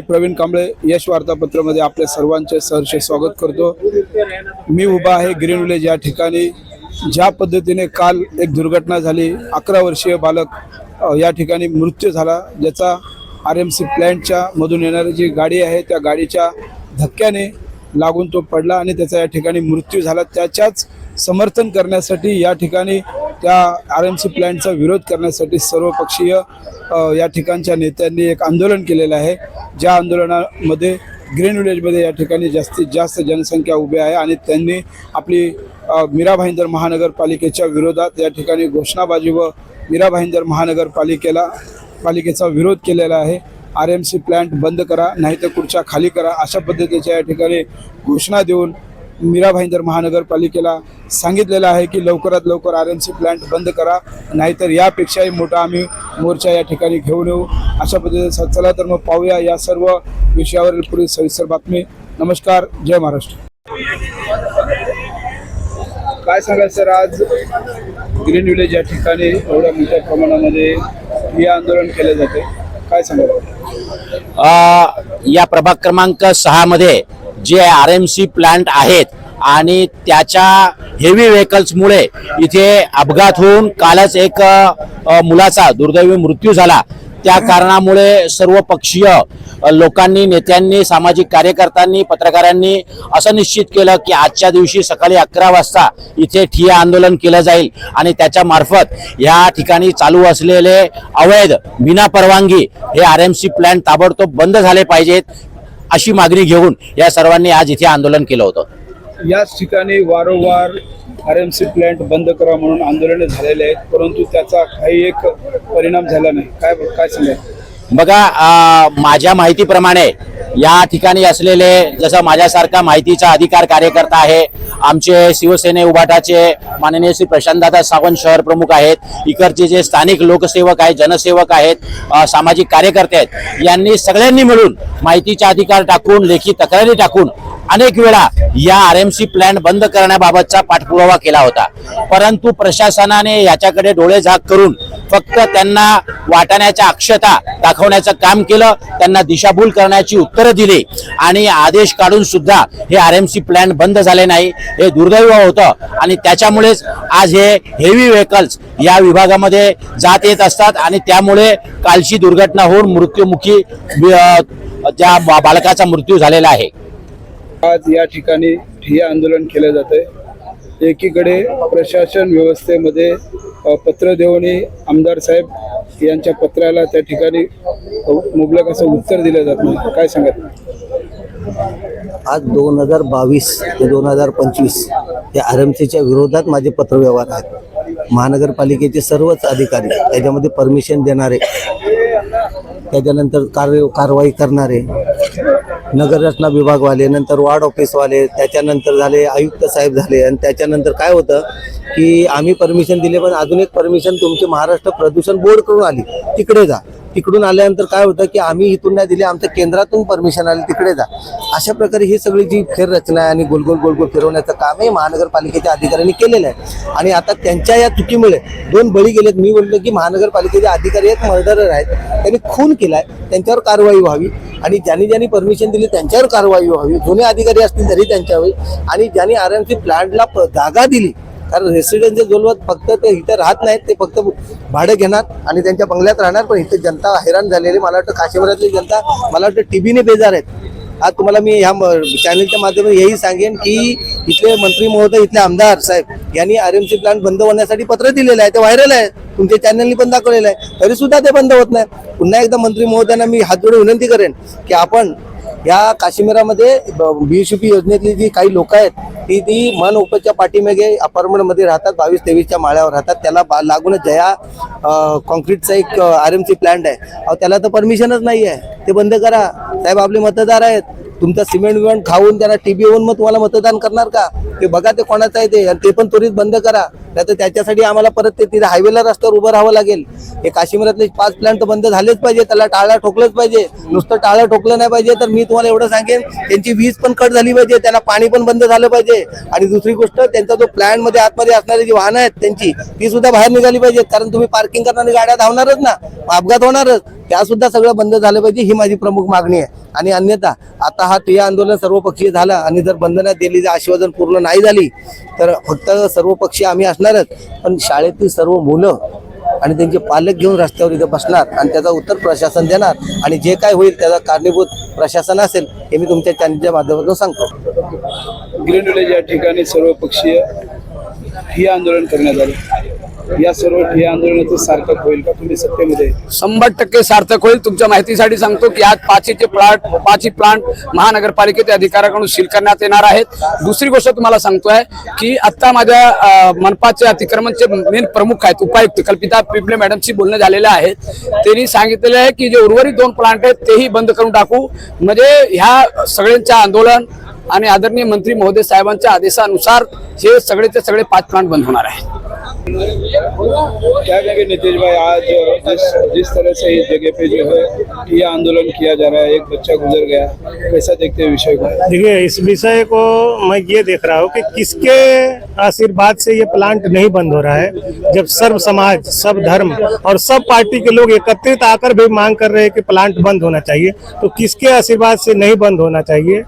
मी प्रवीण कांबळे यश वार्तापत्रामध्ये आपल्या सर्वांचे सहर्ष स्वागत करतो. मी उभा आहे ग्रीन विलेज या ठिकाणी. ज्या पद्धतीने काल एक दुर्घटना झाली अकरा वर्षीय बालक या ठिकाणी मृत्यू झाला ज्याचा आर एम सी प्लॅन्टच्या मधून येणारी जी गाडी आहे त्या गाडीच्या धक्क्याने लागून तो पडला आणि त्याचा या ठिकाणी मृत्यू झाला. त्याच्याच समर्थन करण्यासाठी या ठिकाणी त्या आर एम सी प्लॅनचा विरोध करण्यासाठी सर्वपक्षीय या ठिकाणच्या नेत्यांनी एक आंदोलन केलेलं आहे. ज्या आंदोलनामध्ये ग्रीन विलेजमध्ये या ठिकाणी जास्तीत जास्त जनसंख्या उभी आहे आणि त्यांनी आपली मीरा भाईंदर महानगरपालिकेच्या विरोधात या ठिकाणी घोषणाबाजी व मीरा भाईंदर महानगरपालिकेला पालिकेचा विरोध केलेला आहे. आर एम सी प्लॅन्ट बंद करा नाही तर खुर्च्या खाली करा अशा पद्धतीच्या या ठिकाणी घोषणा देऊन मीरा भाईंदर महानगरपालिकेला सांगितलेलं आहे की लवकरात लवकर आर एम सी प्लांट बंद करा नाहीतर यापेक्षाही मोठा आम्ही मोर्चा या ठिकाणी घेऊन येऊ. अशा पद्धतीचा चला तर मग पाहूया या सर्व विषयावरील पुढील सविस्तर बातमी. नमस्कार जय महाराष्ट्र. काय सांगायचं सर आज ग्रीन विलेज या ठिकाणी एवढ्या मोठ्या प्रमाणामध्ये हे आंदोलन केलं जाते काय सांगायचं या प्रभाग क्रमांक सहा मध्ये जे आर एम सी प्लांट आहेत आणि त्याच्या हेवी व्हेकल्समुळे इथे अपघात होऊन कालच एक मुलाचा दुर्दैवी मृत्यू झाला. त्या कारणामुळे सर्व पक्षीय लोकांनी नेत्यांनी सामाजिक कार्यकर्त्यांनी पत्रकारांनी असं निश्चित केलं की आजच्या दिवशी सकाळी अकरा वाजता इथे ठिय्या आंदोलन केलं जाईल आणि त्याच्या मार्फत या ठिकाणी चालू असलेले अवैध विना परवानगी हे आर एम सी प्लॅन ताबडतोब बंद झाले पाहिजेत. अशी मागणी घेऊन या सर्वांनी आज इथे आंदोलन केलं होतं. याच ठिकाणी वारंवार आर एम सी प्लॅन्ट बंद करा म्हणून आंदोलने झालेले आहेत परंतु त्याचा काही एक परिणाम झाला नाही. काय काय सांगाल? बघा माझ्या माहितीप्रमाणे या ठिकाणी असलेले जसं माझ्यासारखा माहितीचा अधिकार कार्यकर्ता आहे आमचे शिवसेने उभाटाचे माननीय श्री प्रशांतदादा सावंत शहर प्रमुख आहेत इकडचे जे स्थानिक लोकसेवक आहेत जनसेवक आहेत सामाजिक कार्यकर्ते आहेत यांनी सगळ्यांनी मिळून माहितीचा अधिकार टाकून लेखी तक्रारी टाकून अनेक वेळा या आर एम सी प्लॅन बंद करण्याबाबतचा पाठपुरावा केला होता. परंतु प्रशासनाने याच्याकडे डोळे झाक करून फक्त त्यांना वाटाण्याच्या अक्षता दाखवण्याचं काम केलं त्यांना दिशाभूल करण्याची उत्तरं दिली आणि आदेश काढून सुद्धा हे आर एम सी प्लॅन बंद झाले नाही. हे दुर्दैव होतं आणि त्याच्यामुळेच आज हे हेवी व्हेकल्स या विभागामध्ये जात येत असतात आणि त्यामुळे कालची दुर्घटना होऊन मृत्युमुखी त्या बा- बालकाचा मृत्यू झालेला आहे. आज या ठिकाणी ठिय्या आंदोलन केलं जाते एकीकडे प्रशासन व्यवस्थेमध्ये पत्र देऊनही आमदार साहेब यांच्या पत्राला त्या ठिकाणी मुबलक असं उत्तर दिलं जात नाही. काय सांगत आज दोन हजार बावीस ते दोन हजार पंचवीस या आर एम सीच्या विरोधात माझे पत्रव्यवहार आहेत. महानगरपालिकेचे सर्वच अधिकारी त्याच्यामध्ये परमिशन देणारे त्याच्यानंतर कार्य कारवाई करणारे नगररचना विभागवाले नंतर वार्ड ऑफिसवाले त्याच्यानंतर झाले आयुक्त साहेब झाले आणि त्याच्यानंतर काय होतं की आम्ही परमिशन दिले पण अजून एक परमिशन तुमची महाराष्ट्र प्रदूषण बोर्डकडून आली. तिकडे जा. तिकडून आल्यानंतर काय होतं की आम्ही इथून नाही दिले आमच्या केंद्रातून परमिशन आली तिकडे जा. अशा प्रकारे ही सगळी जी फेररचना आहे आणि गोलगोल गोलगोल फिरवण्याचं कामही महानगरपालिकेच्या अधिकाऱ्यांनी केलेलं आहे. आणि आता त्यांच्या या चुकीमुळे दोन बळी गेलेत. मी बोललो की महानगरपालिकेचे अधिकारी एक मर्डरर आहेत. त्यांनी खून केलाय त्यांच्यावर कारवाई व्हावी. आणि ज्यांनी ज्यांनी परमिशन दिली त्यांच्यावर कारवाई व्हावी. जुने अधिकारी असतील तरी त्यांच्यावर. आणि ज्यांनी आर एम सी प्लांटला प- जागा दिली कारण रेसिडेन्शियल जोलवत फक्त ते इथं राहत नाहीत ते फक्त भाडं घेणार आणि त्यांच्या बंगल्यात राहणार पण इथे जनता हैराण झालेली मला वाटतं काश्मीरातली जनता मला वाटतं टीबीने बेजार आहेत. आज तुम्हाला मी ह्या म- चॅनलच्या माध्यमातून हेही सांगेन की इथले मंत्री महोदय इथले आमदार साहेब यांनी आर एम सी प्लांट बंद होण्यासाठी पत्र दिलेलं आहे. ते व्हायरल आहे. तुमच्या चॅनलनी पण दाखवलेलं आहे. तरी सुद्धा ते बंद होत नाही. पुन्हा एकदा मंत्री महोदयांना मी हात जोडून विनंती करेन की आपण या काश्मीरामध्ये बीएसपी योजनेतली जी काही लोक आहेत ती ती मन उपच्या पाठीमागे अपार्टमेंटमध्ये राहतात बावीस तेवीसच्या माळ्यावर राहतात. त्याला बा- लागूनच जया कॉन्क्रीटचा एक आर एम सी प्लांट आहे. अहो त्याला तर परमिशनच नाही आहे ते बंद करा. साहेब आपले मतदार आहेत. तुमचा सिमेंट विमेंट खाऊन त्यांना टीबी येऊन मग तुम्हाला मतदान करणार का? ते बघा ते कोणाचं आहे ते. आणि ते पण त्वरित बंद करा. नाही तर त्याच्यासाठी आम्हाला परत ते तिथे हायवेला रस्त्यावर उभं राहावं लागेल. हे काश्मीरातले पाच प्लांट बंद झालेच पाहिजे. त्याला टाळा ठोकलंच पाहिजे. नुसतं टाळं ठोकलं नाही पाहिजे. तर मी तुम्हाला एवढं सांगेन त्यांची वीज पण कट झाली पाहिजे. त्यांना पाणी पण बंद झालं पाहिजे. आणि दुसरी गोष्ट त्यांचा जो प्लॅनमध्ये आतमध्ये असणारी जी वाहनं आहेत त्यांची ती सुद्धा बाहेर निघाली पाहिजेत. कारण तुम्ही पार्किंग करणारी गाड्या धावणारच ना. अपघात होणारच. त्या सुद्धा सगळं बंद झालं पाहिजे ही माझी प्रमुख मागणी आहे. आणि अन्यथा आता हा ठिय्या आंदोलन सर्वपक्षीय झालं आणि जर बंधनात दिली आश्वासन पूर्ण नाही झाली तर फक्त सर्वपक्षीय आम्ही असणारच. पण शाळेतील सर्व मुलं आणि त्यांचे पालक घेऊन रस्त्यावर इथं बसणार आणि त्याचा उत्तर प्रशासन देणार आणि जे काय होईल त्याचा कारणीभूत प्रशासन असेल हे मी तुमच्या चॅनलच्या माध्यमातून सांगतो. ग्रीन विलेज या ठिकाणी सर्वपक्षीय हे आंदोलन करण्यात आले. या सर्व ठिय्या आंदोलनाचं सार्थक होईल का? तुम्ही सत्तेमध्ये शंभर टक्के सार्थक होईल. तुमच्या माहितीसाठी सांगतो की आज पाचीचे प्लांट पाची प्लांट महानगरपालिकेच्या अधिकाऱ्याकडून सील करण्यात येणार आहेत. दुसरी गोष्ट तुम्हाला सांगतोय की आता माझ्या मनपाचे अतिक्रमणचे मेन प्रमुख आहेत. उपायुक्त कल्पिता पिपले मॅडमशी बोलणं झालेलं आहे. त्यांनी सांगितलेलं आहे की जे उर्वरित दोन प्लांट आहेत तेही बंद करून टाकू. म्हणजे ह्या सगळ्यांच्या आंदोलन आणि आदरणीय मंत्री महोदय साहेबांच्या आदेशानुसार हे सगळेचे सगळे पाच प्लांट बंद होणार आहेत. क्या कहेंगे नीतीश भाई, आज जिस जिस तरह से इस जगह पे जो है ये आंदोलन किया जा रहा है, एक बच्चा गुजर गया, कैसा देखते हैं विषय को? देखिए, इस विषय को मैं ये देख रहा हूँ कि किसके आशीर्वाद से ये प्लांट नहीं बंद हो रहा है, जब सर्व समाज, सब धर्म और सब पार्टी के लोग एकत्रित आकर भी मांग कर रहे हैं कि प्लांट बंद होना चाहिए तो किसके आशीर्वाद से नहीं बंद होना चाहिए?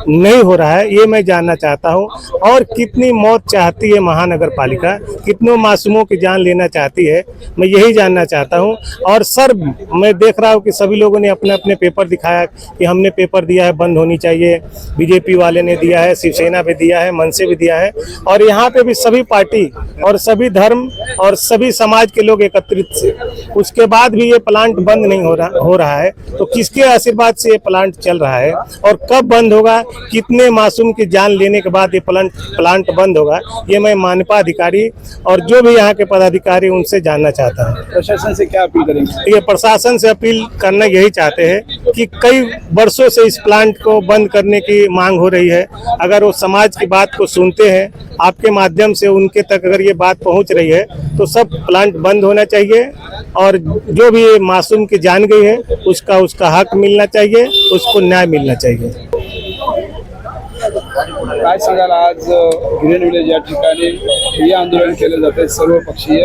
नहीं हो रहा है, ये मैं जानना चाहता हूँ। और कितनी मौत चाहती है महानगर पालिका कितनों मासूमों की जान लेना चाहती है? मैं यही जानना चाहता हूँ। और सर, मैं देख रहा हूँ कि सभी लोगों ने अपने अपने पेपर दिखाया कि हमने पेपर दिया है, बंद होनी चाहिए। बीजेपी वाले ने दिया है, शिवसेना भी दिया है मन से भी दिया है। और यहाँ पे भी सभी पार्टी और सभी धर्म और सभी समाज के लोग एकत्रित से उसके बाद भी ये प्लांट बंद नहीं हो रहा हो रहा है। तो किसके आशीर्वाद से ये प्लांट चल रहा है? और कब बंद होगा? कितने मासूम की जान लेने के बाद ये प्लांट प्लांट बंद होगा ये मैं मानपा अधिकारी और जो भी यहाँ के पदाधिकारी उनसे जानना चाहता हूँ। प्रशासन से क्या अपील करेंगे? ये प्रशासन से अपील करना यही चाहते हैं कि कई वर्षों से इस प्लांट को बंद करने की मांग हो रही है। अगर वो समाज की बात को सुनते हैं आपके माध्यम से उनके तक अगर ये बात पहुँच रही है तो सब प्लांट बंद होना चाहिए और जो भी मासूम की जान गई है उसका उसका हक मिलना चाहिए उसको न्याय मिलना चाहिए। काय सांगाल आज ग्रीन विलेज या ठिकाणी हे आंदोलन केलं जाते सर्व पक्षीय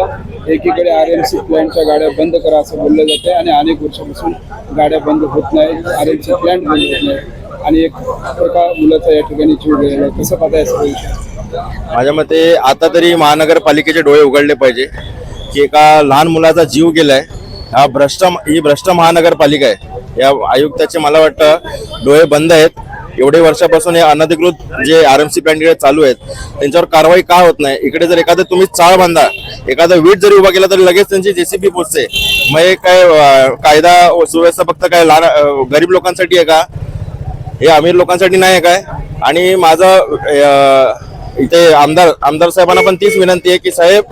एकीकडे आर एम सी प्लॅन्टच्या गाड्या बंद करा असं बोललं जाते आणि अनेक वर्षापासून गाड्या बंद होत नाही आर एम सी प्लॅन्ट बंद होत नाही आणि एक प्रकार मुलाचा या ठिकाणी जीव गेलेला कसं पाहताय सगळं माझ्या मते आता तरी महानगरपालिकेचे डोळे उघडले पाहिजे की एका लहान मुलाचा जीव गेलाय. हा भ्रष्ट ही भ्रष्ट महानगरपालिका आहे. या आयुक्ताचे मला वाटतं डोळे बंद आहेत. एवढे वर्षापासून हे अनधिकृत जे आर एम सी प्लॅन्ट चालू आहेत त्यांच्यावर कारवाई का होत नाही? इकडे जर एखादं तुम्ही चाळ बांधा एखादा वीट जरी उभा केला तरी लगेच त्यांची जेसीबी पोचते मग हे काय कायदा सुव्यवस्था फक्त काय लहान गरीब लोकांसाठी आहे का? हे अमीर लोकांसाठी नाही आहे काय? आणि माझं इथे आमदार आमदार साहेबांना पण तीच विनंती आहे की साहेब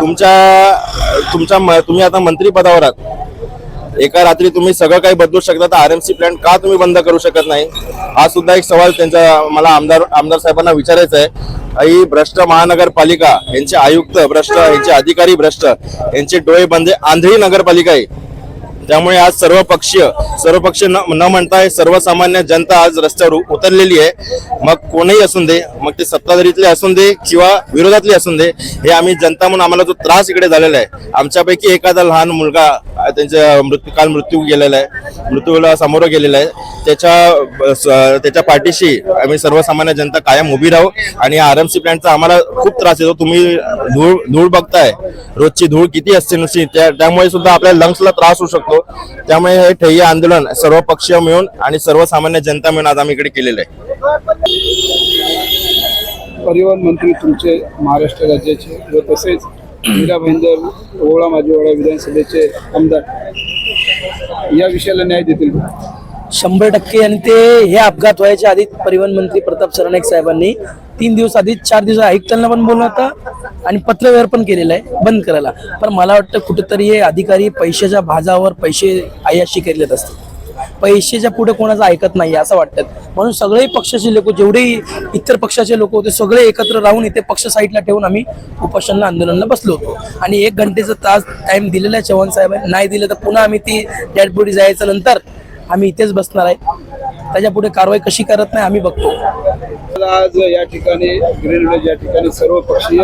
तुमच्या तुमच्या तुम्ही आता मंत्री पदावर आहात. एका रात्री तुम्ही सगळं काही बदलू शकता तर आर एम सी प्लॅन का तुम्ही बंद करू शकत नाही? हा सुद्धा एक सवाल त्यांचा मला आमदार आमदार साहेबांना विचारायचा आहे. ही भ्रष्ट महानगरपालिका यांचे आयुक्त भ्रष्ट यांचे अधिकारी भ्रष्ट यांचे डोळे बंदे आंधळी नगरपालिका आहे. त्यामुळे आज सर्व पक्षीय सर्व पक्ष न न म्हणताय सर्वसामान्य जनता आज रस्त्यावर उतरलेली आहे. मग कोणीही असून दे मग ते सत्ताधारीतले असून दे किंवा विरोधातले असून दे हे आम्ही जनता म्हणून आम्हाला जो त्रास इकडे झालेला आहे आमच्यापैकी एखादा लहान मुलगा त्यांचा मृत्यू काल मृत्यू गेलेला आहे. मृत्यूला सामोरं गेलेला आहे. त्याच्या त्याच्या पाठीशी आम्ही सर्वसामान्य जनता कायम उभी राहू आणि आर एम सी प्लॅनचा आम्हाला खूप त्रास येतो तुम्ही धूळ धूळ बघताय. रोजची धूळ किती असते नुसती. त्या त्यामुळे सुद्धा आपल्या लंग्सला त्रास होऊ शकतो. त्यामुळे हे ठेय्या आंदोलन सर्व पक्षीय मिळून आणि सर्वसामान्य जनता मिळून आज आम्ही इकडे केलेलं आहे. परिवहन मंत्री तुमचे महाराष्ट्र राज्याचे व तसेच मीरा भाईंदर ओवळा माझेवाडा विधानसभेचे आमदार. या विषयाला न्याय देतील शंभर टक्के आणि ते हे अपघात व्हायच्या आधी परिवहन मंत्री प्रताप सरनाईक साहेबांनी तीन दिवस आधी चार दिवस ऐकताना पण बोललं होतं आणि पत्रव्यवहार पण केलेला आहे बंद करायला. पण मला वाटतं कुठेतरी हे अधिकारी पैशाच्या भाजावर पैसे आयाशी केलेत असतात पैशाच्या पुढे कोणाचं ऐकत नाही असं वाटतं. म्हणून सगळे पक्षाचे लोक जेवढेही इतर पक्षाचे लोक होते सगळे एकत्र राहून इथे पक्ष साईडला ठेवून आम्ही उपोषणला आंदोलनाला बसलो होतो. आणि एक घंटेचा तास टाइम दिलेला आहे चव्हाण साहेबांनी नाही दिलं तर पुन्हा आम्ही ती डेड बॉडी जायचं नंतर आम्ही इथेच बसणार आहे. त्याच्या पुढे कारवाई कशी करत नाही आम्ही बघतो. आज या ठिकाणी ग्रीन या ठिकाणी सर्व पक्षीय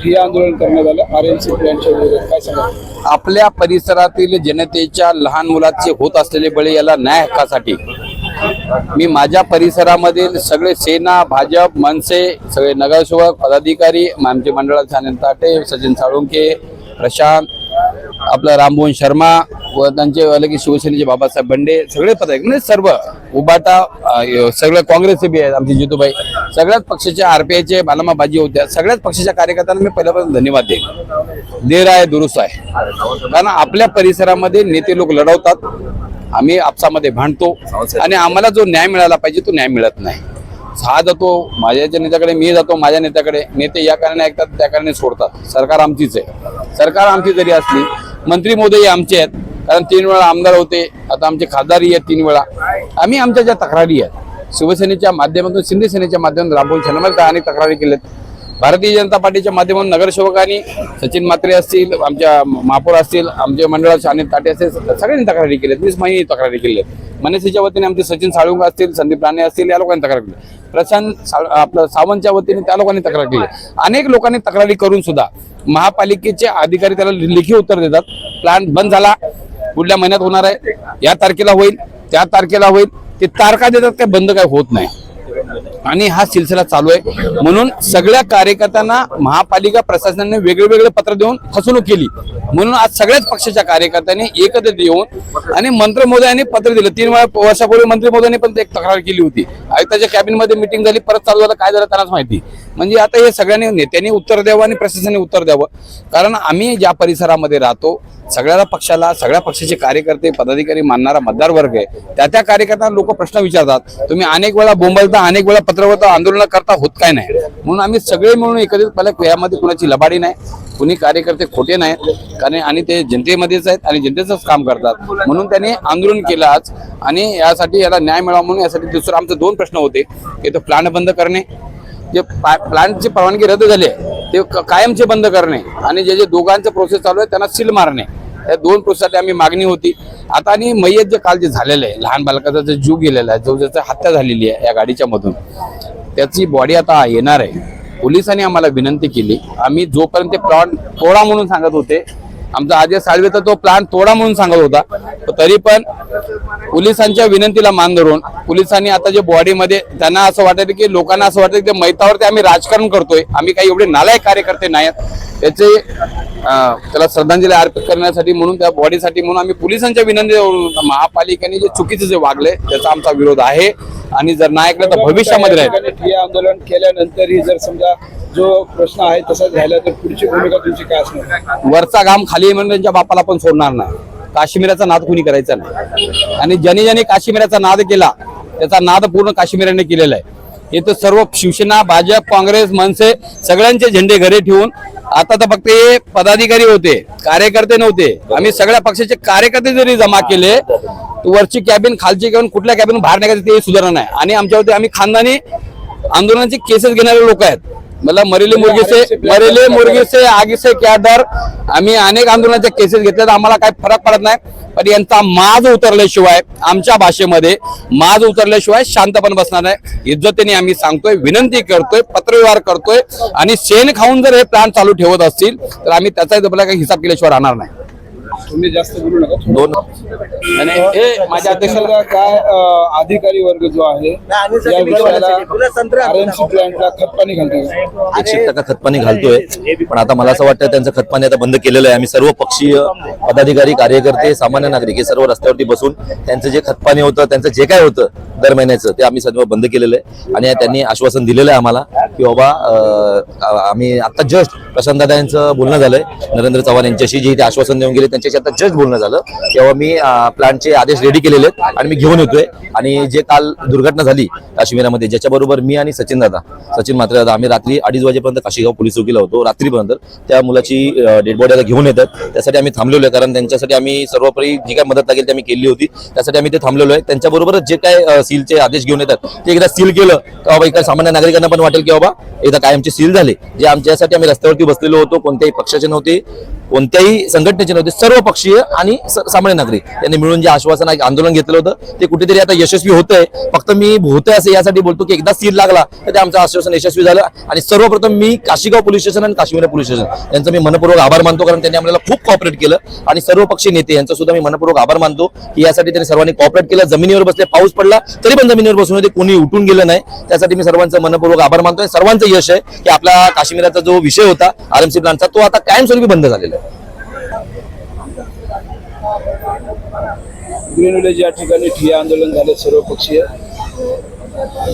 ठिय्या आंदोलन करण्यात आलं. आर एम सी प्लॅनच्या विरोधात काय सांगा? आपल्या परिसरातील जनतेच्या लहान मुलाचे होत असलेले बळी याला न्याय हक्कासाठी मी माझ्या परिसरामधील सगळे सेना भाजप मनसे सगळे नगरसेवक पदाधिकारी आमचे मंडळाचे अनिल ताटे सचिन साळुंके प्रशांत आपला रामभुवन शर्मा व त्यांचे अलगी शिवसेनेचे बाबासाहेब बंडे सगळे पदाधिकारी म्हणजे सर्व उबाटा सगळे काँग्रेसचे बी आहेत आमचे जितूबाई. सगळ्याच पक्षाच्या आरपीआयचे बालामा बाजी होत्या. सगळ्याच पक्षाच्या कार्यकर्त्यांना मी पहिल्यापासून धन्यवाद देईन. देर आहे दुरुस्त आहे. कारण आपल्या परिसरामध्ये नेते लोक लढवतात. आम्ही आपसामध्ये भांडतो. आणि आम्हाला जो न्याय मिळाला पाहिजे तो न्याय मिळत नाही. हा जातो माझ्या नेत्याकडे मी जातो माझ्या नेत्याकडे. नेते या कारणे ऐकतात त्या कारणे सोडतात. सरकार आमचीच आहे. सरकार आमची जरी असली मंत्री मोदय आमचे आहेत. कारण तीन वेळा आमदार होते आता आमचे खासदारही आहेत तीन वेळा. आम्ही आमच्या ज्या तक्रारी आहेत शिवसेनेच्या माध्यमातून शिंदे सेनेच्या माध्यमातून राबवून शर्मा अनेक तक्रारी केल्यात. भारतीय जनता पार्टीच्या माध्यमातून नगरसेवकांनी सचिन म्हात्रे असतील आमच्या महापौर असतील आमच्या मंडळाचे अनिल ताटे असतील सगळ्यांनी तक्रारी केली वीस महिने तक्रारी केली मनसेच्या वतीने आमचे सचिन साळुंग असतील संदीप राणे असतील या लोकांनी तक्रार केली. प्रशांत आपलं सावंतच्या वतीने त्या लोकांनी तक्रार केली. अनेक लोकांनी तक्रारी करून सुद्धा महापालिकेचे अधिकारी त्याला लेखी उत्तर देतात. प्लांट बंद झाला. पुढल्या महिन्यात होणार आहे. या तारखेला होईल. त्या तारखेला होईल. ते तारखा देतात काय बंद काय होत नाही. आणि हा सिलसिला चालू आहे. म्हणून सगळ्या कार्यकर्त्यांना महापालिका प्रशासनाने वेगळे वेगळे पत्र देऊन फसवणूक केली. म्हणून आज सगळ्याच पक्षाच्या कार्यकर्त्यांनी एकत्रित येऊन आणि मंत्री मोदयांनी पत्र दिलं. तीन वेळा वर्षापूर्वी मंत्री मोदयांनी पण एक तक्रार केली होती. आयुक्ताच्या कॅबिनमध्ये मिटिंग झाली परत चालू झालं. काय झालं त्यांनाच माहिती. म्हणजे आता हे सगळ्यांनी नेत्यांनी उत्तर द्यावं आणि प्रशासनाने उत्तर द्यावं. कारण आम्ही ज्या परिसरामध्ये राहतो सगळ्या पक्षाला सगळ्या पक्षाचे कार्यकर्ते पदाधिकारी मानणारा मतदार वर्ग आहे. त्या त्या कार्यकर्त्यांना लोक प्रश्न विचारतात तुम्ही अनेक वेळा बोंबलता अनेक वेळा पत्रवता आंदोलन करता होत काय नाही? म्हणून आम्ही सगळे मिळून एकत्रित पहिल्या यामध्ये कुणाची लबाडी नाही कुणी कार्यकर्ते खोटे नाहीत कारण आणि ते जनतेमध्येच आहेत आणि जनतेचंच काम करतात. म्हणून त्यांनी आंदोलन केलं आज आणि यासाठी याला न्याय मिळावा म्हणून यासाठी दुसरं आमचे दोन प्रश्न होते की तो प्लांट बंद करणे जे प्लांटची परवानगी रद्द झाली आहे ते कायमचे बंद करणे आणि जे जे दोघांचं प्रोसेस चालू आहे त्यांना सील मारणे. या दोन प्रोसेससाठी आम्ही मागणी होती. आता आणि मयत जे काल जे झालेलं आहे लहान बालकाचा जो जीव गेलेला आहे जो ज्याचा हत्या झालेली आहे या गाडीच्या मधून त्याची बॉडी आता येणार आहे. पोलिसांनी आम्हाला विनंती केली. आम्ही जोपर्यंत ते प्लॉट तोडा म्हणून सांगत होते आमचा अजय साळवे तर तो प्लान तोडा म्हणून सांगत होता. तरी पण पोलिसांच्या विनंतीला मान धरून पोलिसांनी आता जे बॉडीमध्ये त्यांना असं वाटतं की लोकांना असं वाटतं की ते मैतावरती आम्ही राजकारण करतोय. आम्ही काही एवढे नालायक कार्यकर्ते नाही आहेत. त्याचे त्याला श्रद्धांजली अर्पित करण्यासाठी म्हणून त्या बॉडीसाठी म्हणून आम्ही पोलिसांच्या विनंती महापालिकेने जे चुकीचं जे वागले त्याचा आमचा विरोध आहे. आणि जर नाही ऐकलं तर भविष्यामध्ये राहील. हे आंदोलन केल्यानंतरही जर समजा जो प्रश्न आहे तसाच राहिला तर पुढची भूमिका तुमची काय असणार? वरचा घाम खाली म्हणून त्यांच्या बापाला पण सोडणार नाही. काश्मीराचा नाद कुणी करायचा नाही. आणि ज्याने ज्याने काश्मीराचा नाद केला त्याचा नाद पूर्ण काश्मीराने केलेला आहे. हे तर सर्व शिवसेना भाजप काँग्रेस मनसे सगळ्यांचे झेंडे घरी ठेवून आता तर फक्त हे पदाधिकारी होते कार्यकर्ते नव्हते. आम्ही सगळ्या पक्षाचे कार्यकर्ते जरी जमा केले वरची कॅबिन खालची कॅबिन कुठल्या कॅबिन बाहेर निघायचं ते सुधारणा नाही. आणि आमच्यावरती आम्ही खानदानी आंदोलनाचे केसेस घेणारे लोक आहेत. मला मरेले मुर्गी से मरेले मुर्गी से आगे से क्या डर आम्ही अनेक आंदोलनाच्या केसेस घेतल्यात. आम्हाला काही फरक पडत नाही. पण यांचा माज उतरल्याशिवाय आमच्या भाषेमध्ये माज उतरल्याशिवाय शांतपणे बसणार नाही. इज्जतीने आम्ही सांगतोय विनंती करतोय पत्रव्यवहार करतोय. आणि शेण खाऊन जर हे प्लांट चालू ठेवत असतील तर आम्ही त्याचा आपल्याला काही हिसाब केल्याशिवाय राहणार नाही. तुम्ही जास्त बोलू नका. दोन. आणि हे माझ्या अध्यक्षाला काय अधिकारी वर्ग जो आहे या विषयाला आरएमसी प्लॅन्टला खतपाणी घालतो एकशे टक्का खतपाणी घालतोय. पण आता मला असं वाटतं त्यांचं खतपाणी आता बंद केलेलं आहे. आम्ही सर्व पक्षीय पदाधिकारी कार्यकर्ते सामान्य नागरिक हे सर्व रस्त्यावरती बसून त्यांचं जे खतपाणी होतं त्यांचं जे काय होतं दर महिन्याचं ते आम्ही सर्व बंद केलेलं आहे. आणि त्यांनी आश्वासन दिलेलं आहे आम्हाला की बाबा आम्ही आता जस्ट प्रशांत दादा यांचं बोलणं झालंय. नरेंद्र चव्हाण यांच्याशी जे ते आश्वासन देऊन गेले त्यांच्याशी आता जस्ट बोलणं झालं. तेव्हा मी प्लांटचे आदेश रेडी केलेले आहेत आणि मी घेऊन येतोय. आणि जे काल दुर्घटना झाली काश्मीरामध्ये ज्याच्याबरोबर मी आणि सचिन दादा सचिन मात्र दादा आम्ही रात्री अडीच वाजेपर्यंत काशीगाव पोलीस चौकीला होतो. रात्रीपर्यंत. त्या मुलाची डेड बॉडी आता घेऊन येतात. त्यासाठी आम्ही थांबलेलो आहे. कारण त्यांच्यासाठी आम्ही सर्वोपरी जी काय मदत लागेल ती आम्ही केली होती. त्यासाठी आम्ही ते थांबलेलो आहे. त्यांच्याबरोबरच जे काय सीलचे आदेश घेऊन येतात ते एकदा सील केलं तर बाबा इकडे सामान्य नागरिकांना पण वाटेल की बाबा एकदा कायमचे सील झाले. जे आमच्यासाठी आम्ही रस्त्यावरती बसलेलो होतो कोणत्याही पक्षाचे नव्हते. कोणत्याही संघटनेचे नव्हते सर्व पक्षीय आणि स- सामान्य नागरिक. यांनी मिळून जे आश्वासन एक आंदोलन घेतलं होतं ते कुठेतरी आता यशस्वी होतंय. फक्त मी होतंय असं यासाठी बोलतो की एकदा सीर लागला तर ते आमचं आश्वासन यशस्वी झालं. आणि सर्वप्रथम मी काशीगाव पोलीस स्टेशन आणि काश्मीर पोलीस स्टेशन यांचं मी मनपूर्वक आभार मानतो कारण त्यांनी आम्हाला खूप कॉपरेट केलं. आणि सर्व पक्षी नेते यांचा सुद्धा मी मनपूर्वक आभार मानतो की यासाठी त्यांनी सर्वांनी कॉपरेट केलं. जमिनीवर बसले पाऊस पडला तरी पण जमिनीवर बसून ते कोणी उठून गेलं नाही. त्यासाठी मी सर्वांचं मनपूर्वक आभार मानतो सर्वांचं यश आहे की आपला काश्मीराचा जो विषय होता आरएमसी प्लांटचा तो आता कायमस्वरूपी बंद झालेला आहे. ग्रीन विलेज या ठिकाणी ठिय्या आंदोलन झालं सर्वपक्षीय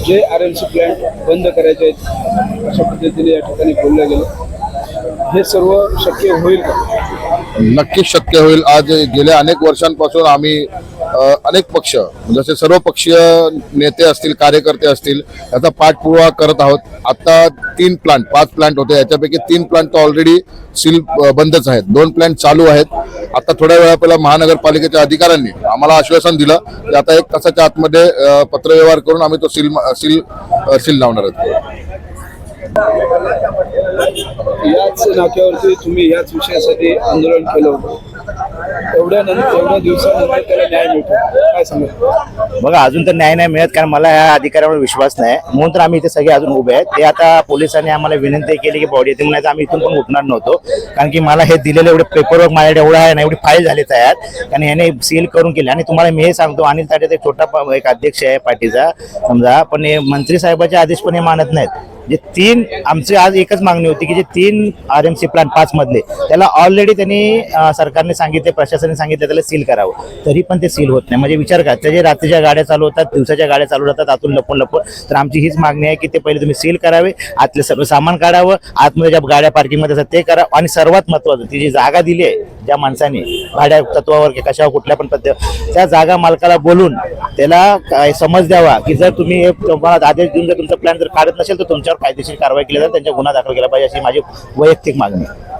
जे आर एम सी प्लॅन्ट बंद करायचे आहेत अशा पद्धतीने या ठिकाणी बोललं गेलं. हे सर्व शक्य होईल का? नक्कीच शक्य होईल. आज गेल्या अनेक वर्षांपासून आम्ही अनेक पक्ष म्हणजे जसे सर्व पक्षीय नेते असतील कार्यकर्ते असतील याचा पाठपुरावा करत आहोत. आता तीन प्लांट पाच प्लांट होते. याच्यापैकी तीन प्लांट तर ऑलरेडी सील बंदच आहेत. दोन प्लांट चालू आहेत. आता थोड्या वेळा पहिला महानगरपालिकेच्या अधिकाऱ्यांनी आम्हाला आश्वासन दिलं की आता एक तासाच्या आतमध्ये पत्रव्यवहार करून आम्ही तो सील सील सील लावणार आहोत. याच नाक्यावरती तुम्ही याच विषयासाठी आंदोलन केलं होतं. एवढ्या नंतर एवढ्या दिवसानंतर त्याला न्याय मिळतो. काय सांगा बघा अजून तर न्याय नाही मिळत कारण मला या अधिकाऱ्यावर विश्वास नाही. म्हणून तर आम्ही इथे सगळे अजून उभे आहेत. ते आता पोलिसांनी आम्हाला विनंती केली की बॉडी येते म्हणायचं आम्ही इथून पण उठणार नव्हतो. कारण की मला हे दिलेलं एवढे पेपरवर्क माझ्याकडे एवढा आहे ना एवढी फाईल झाली तयार. कारण याने सील करून केली. आणि तुम्हाला मी हे सांगतो अनिल ताटे एक छोटा प- एक अध्यक्ष आहे पार्टीचा समजा. पण हे मंत्री साहेबाचे आदेश पण हे मानत नाहीत. जे तीन आमची आज एकच मागणी होती की जे तीन आर एम सी प्लांट पाच मधले त्याला ऑलरेडी त्यांनी सरकारने सांगितले प्रशासनाने सांगितलं त्याला सील करावं. तरी पण ते सील होत नाही. म्हणजे विचार करा त्याचे रात्रीच्या गाड्या चालू होतात दिवसाच्या गाड्या चालू राहतात आतून लपून लपून तर आमची हीच मागणी आहे की ते पहिले तुम्ही सील करावे आतले सर्व सामान काढावं आतमध्ये ज्या गाड्या पार्किंगमध्ये असतात ते करा. आणि सर्वात महत्वाचं ती जी जागा दिली आहे ज्या माणसाने भाड्या तत्वावर कशावर कुठल्या पण पद्धत त्या जागा मालकाला बोलून त्याला काय समज द्यावा की जर तुम्ही तुम्हाला आदेश देऊन जर तुमचा प्लॅन जर काढत नसेल तर तुमच्या त्यांच्यावर कायदेशीर कारवाई केली जाईल त्यांच्या गुन्हा दाखल केला पाहिजे अशी माझी वैयक्तिक मागणी आहे.